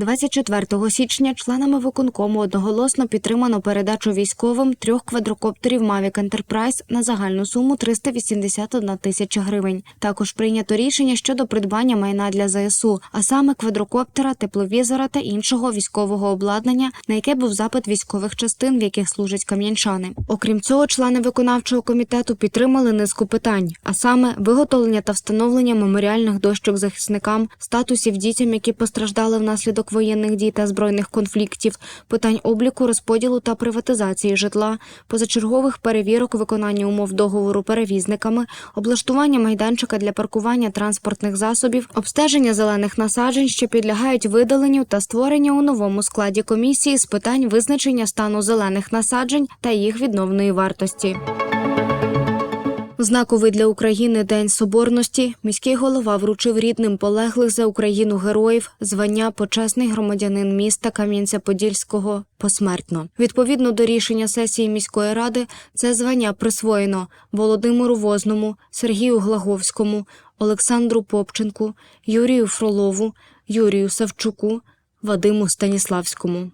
24 січня членами виконкому одноголосно підтримано передачу військовим трьох квадрокоптерів Mavic Enterprise на загальну суму 381 тисяча гривень. Також прийнято рішення щодо придбання майна для ЗСУ, а саме квадрокоптера, тепловізора та іншого військового обладнання, на яке був запит військових частин, в яких служать кам'янчани. Окрім цього, члени виконавчого комітету підтримали низку питань, а саме виготовлення та встановлення меморіальних дощок захисникам, статусів дітям, які постраждали внаслідок воєнних дій та збройних конфліктів, питань обліку, розподілу та приватизації житла, позачергових перевірок виконання умов договору перевізниками, облаштування майданчика для паркування транспортних засобів, обстеження зелених насаджень, що підлягають видаленню та створення у новому складі комісії з питань визначення стану зелених насаджень та їх відновної вартості. Знаковий для України День Соборності міський голова вручив рідним полеглих за Україну героїв звання почесний громадянин міста Кам'янця-Подільського посмертно. Відповідно до рішення сесії міської ради, це звання присвоєно Володимиру Возному, Сергію Глаговському, Олександру Попченку, Юрію Фролову, Юрію Савчуку, Вадиму Станіславському.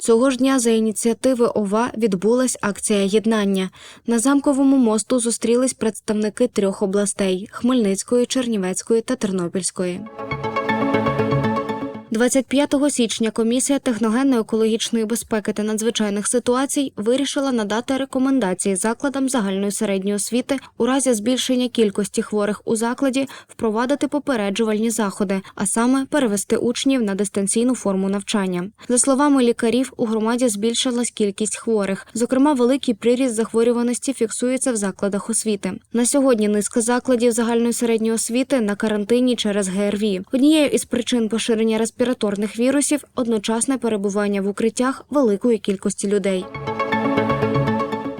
Цього ж дня за ініціативи ОВА відбулась акція єднання. На замковому мосту зустрілись представники трьох областей Хмельницької, Чернівецької та Тернопільської. 25 січня комісія техногенно-екологічної безпеки та надзвичайних ситуацій вирішила надати рекомендації закладам загальної середньої освіти у разі збільшення кількості хворих у закладі впровадити попереджувальні заходи, а саме перевести учнів на дистанційну форму навчання. За словами лікарів, у громаді збільшилась кількість хворих. Зокрема, великий приріст захворюваності фіксується в закладах освіти. На сьогодні низка закладів загальної середньої освіти на карантині через ГРВІ. Однією із причин поширення респіраторних вірусів одночасне перебування в укриттях великої кількості людей.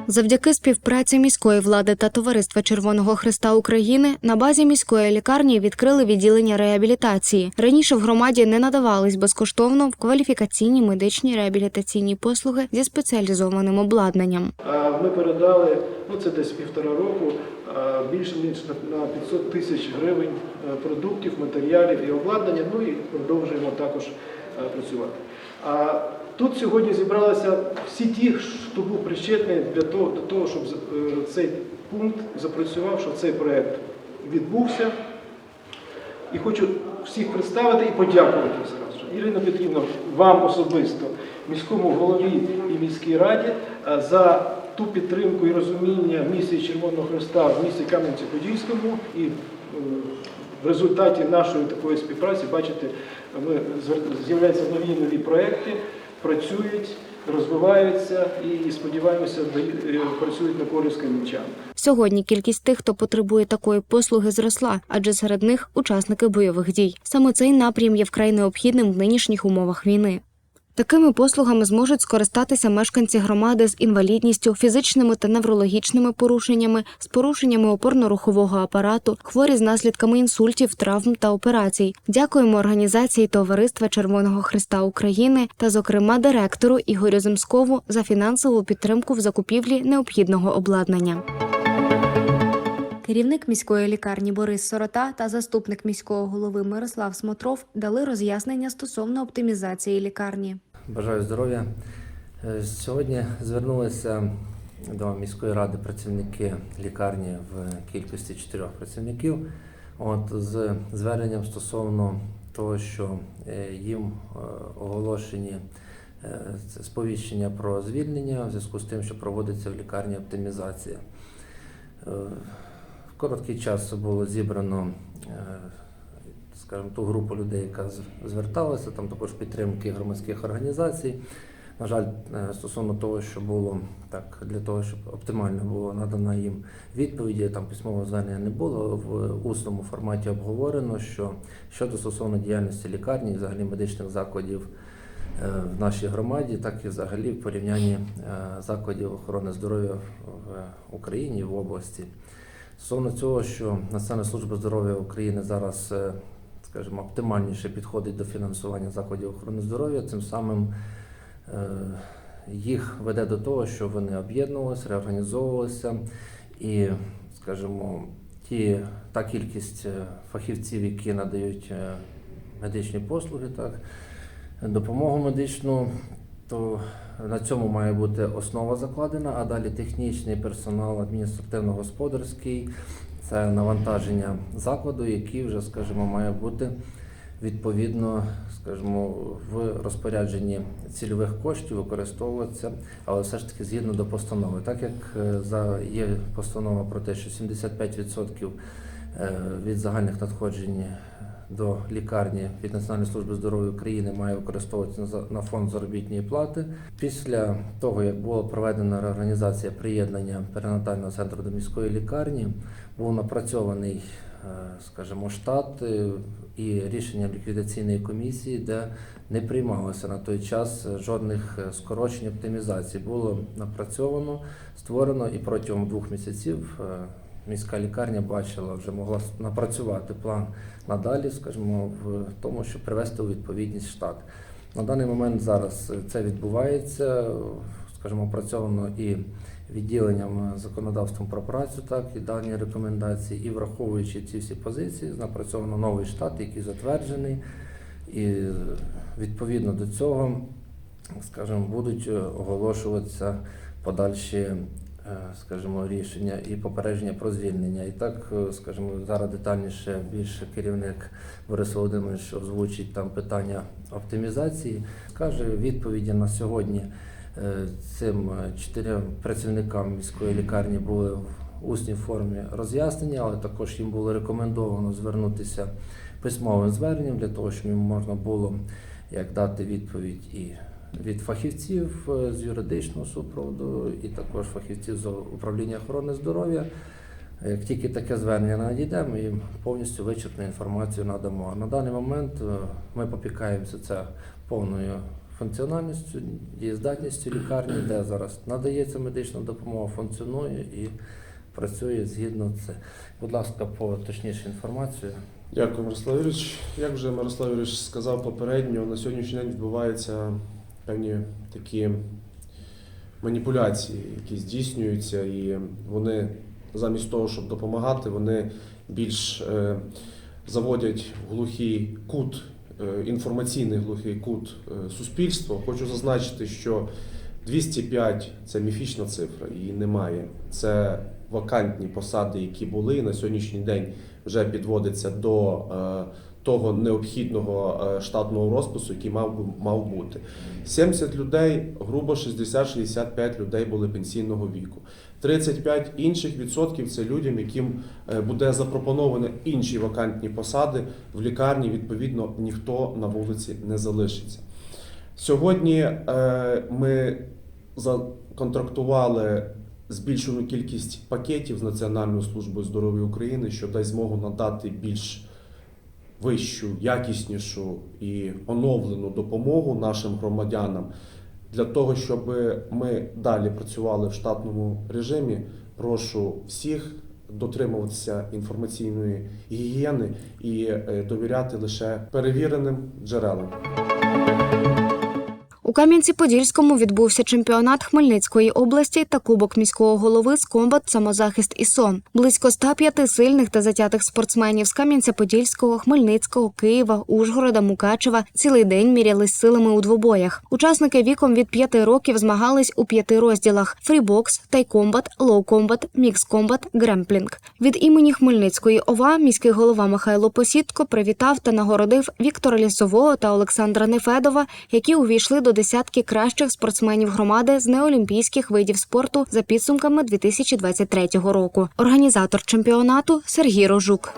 Завдяки співпраці міської влади та товариства Червоного Христа України на базі міської лікарні відкрили відділення реабілітації. Раніше в громаді не надавались безкоштовно в кваліфікаційні медичні реабілітаційні послуги зі спеціалізованим обладнанням. Ми передали, ну це десь півтора року, більше ніж на на 500 тисяч гривень продуктів, матеріалів і обладнання. Ну і продовжуємо також е, працювати. А тут сьогодні зібралися всі ті, хто був причетний для того, до того, щоб е, цей пункт запрацював, щоб цей проект відбувся. І хочу всіх представити і подякувати зразу. Ірина Петрівна, вам особисто, міському голові і міській раді е, за ту підтримку і розуміння місії Червоного Христа в місті Кам'янці-Подільському. І е, в результаті нашої такої співпраці, бачите, ми з'являються нові нові проекти, працюють, розвиваються і сподіваємося, е, працюють на користь кам'янчан. Сьогодні кількість тих, хто потребує такої послуги, зросла, адже серед них учасники бойових дій. Саме цей напрям є вкрай необхідним в нинішніх умовах війни. Такими послугами зможуть скористатися мешканці громади з інвалідністю, фізичними та неврологічними порушеннями, з порушеннями опорно-рухового апарату, хворі з наслідками інсультів, травм та операцій. Дякуємо організації Товариства Червоного Христа України та, зокрема, директору Ігорю Земскову за фінансову підтримку в закупівлі необхідного обладнання. Керівник міської лікарні Борис Сорота та заступник міського голови Мирослав Смотров дали роз'яснення стосовно оптимізації лікарні. Бажаю здоров'я. Е, Сьогодні звернулися до міської ради працівники лікарні в кількості чотирьох працівників. От з зверненням стосовно того, що е, їм е, оголошені сповіщення про звільнення в зв'язку з тим, що проводиться в лікарні оптимізація. В короткий час було зібрано скажімо, ту групу людей, яка зверталася, там також підтримки громадських організацій. На жаль, е, стосовно того, що було так, для того, щоб оптимально було надана їм відповіді, там письмового звернення не було. В усному форматі обговорено, що щодо стосовно діяльності лікарні взагалі медичних закладів е, в нашій громаді, так і взагалі в порівнянні е, закладів охорони здоров'я в Україні в області. Стосовно цього, що Національна служба здоров'я України зараз, скажімо, оптимальніше підходить до фінансування закладів охорони здоров'я, цим самим е, їх веде до того, що вони об'єднувалися, реорганізовувалися. І, скажімо, ті, та кількість е, фахівців, які надають е, медичні послуги, так, допомогу медичну, то на цьому має бути основа закладена, а далі технічний персонал, адміністративно-господарський, це навантаження закладу, який вже, скажімо, має бути відповідно, скажімо, в розпорядженні цільових коштів використовуватися, але все ж таки згідно до постанови. Так як е, за є постанова про те, що 75% е, від загальних надходжень до лікарні від Національної служби здоров'я України має використовуватися на фонд заробітної плати. Після того, як була проведена реорганізація приєднання перинатального центру до міської лікарні, був напрацьований, е, скажімо, штат е, і рішення ліквідаційної комісії, де не приймалося на той час жодних е, скорочень оптимізацій. Було напрацьовано, створено і протягом двох місяців. Е, Міська лікарня бачила, вже могла напрацювати план надалі, скажімо, в тому, щоб привести у відповідність штат. На даний момент зараз це відбувається, скажімо, опрацьовано і відділенням законодавством про працю, так і дані рекомендації, і враховуючи ці всі позиції, напрацьовано новий штат, який затверджений, і відповідно до цього, скажімо, будуть е, оголошуватися подальші е, скажімо, рішення і попередження про звільнення. І так, е, скажімо, зараз детальніше більше керівник Борис Володимирович озвучить там питання оптимізації. Каже, відповіді на сьогодні е, цим е, чотирьом працівникам міської лікарні були в усній формі роз'яснення, але також їм було рекомендовано звернутися письмовим зверненням для того, щоб їм можна було як дати відповідь і від фахівців е, з юридичного супроводу, і також фахівців з управління охорони здоров'я. Як тільки таке звернення надійде, ми їм повністю вичерпну інформацію надамо. На даний момент е, ми попікаємося це повною функціональністю, дієздатністю лікарні, де зараз надається медична допомога, функціонує і працює згідно це. Будь ласка, по точніше інформацію. Дякую, Мирослав Юрійович. Як вже Мирослав Юрійович сказав попередньо, на сьогоднішній день відбуваються певні такі маніпуляції, які здійснюються, і вони замість того, щоб допомагати, вони більш е, заводять глухий кут, е, інформаційний глухий кут е, суспільства. Хочу зазначити, що 205 це міфічна цифра, її немає. Це вакантні посади, які були на сьогоднішній день вже підводиться до того необхідного е, штатного розпису, який мав, би- мав бути. 70 людей, грубо 60-65 людей були пенсійного віку. 35 інших відсотків це людям, яким е, буде запропоновано інші вакантні посади в лікарні. Відповідно, ніхто на вулиці не залишиться. Сьогодні е, ми законтрактували збільшену кількість пакетів з Національною службою здоров'я України, що дасть змогу надати більш вищу, якіснішу і оновлену допомогу нашим громадянам. Для того, щоб ми далі працювали в штатному режимі, прошу всіх дотримуватися інформаційної гігієни і е, довіряти лише перевіреним джерелам. У Кам'янці-Подільському відбувся чемпіонат Хмельницької області та Кубок міського голови з комбат самозахист ІСО. Близько 105 сильних та затятих спортсменів з Кам'янця-Подільського, Хмельницького, Києва, Ужгорода, Мукачева цілий день мірялись силами у двобоях. Учасники віком від 5 років змагались у п'яти розділах: фрібокс, тайкомбат, лоу-комбат, мікс-комбат, гремплінг. Від імені Хмельницької ОВА міський голова Михайло Посідко привітав та нагородив Віктора Лісового та Олександра Нефедова, які увійшли до десятки кращих спортсменів громади з неолімпійських видів спорту за підсумками 2023 року. Організатор чемпіонату Сергій Рожук.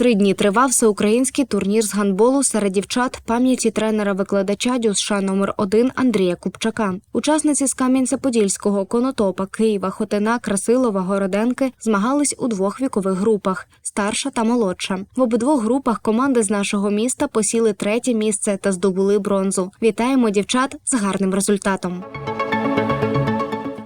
Три дні тривав всеукраїнський турнір з гандболу серед дівчат пам'яті тренера-викладача ДЮСШ номер 1 Андрія Купчака. Учасниці з Кам'янця-Подільського, Конотопа, Києва, Хотина, Красилова, Городенки змагались у двох вікових групах старша та молодша. В обидвох групах команди з нашого міста посіли третє місце та здобули бронзу. Вітаємо дівчат з гарним результатом.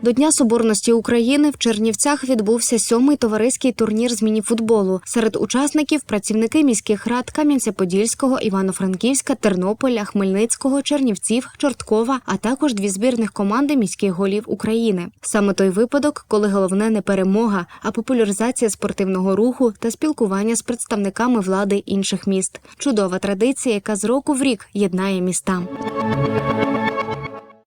До Дня Соборності України в Чернівцях відбувся сьомий товариський турнір з мініфутболу. Серед учасників працівники міських рад Кам'янця-Подільського, Івано-Франківська, Тернополя, Хмельницького, Чернівців, Чорткова, а також дві збірних команди міських голів України. Саме той випадок, коли головне не перемога, а популяризація спортивного руху та спілкування з представниками влади інших міст. Чудова традиція, яка з року в рік єднає міста.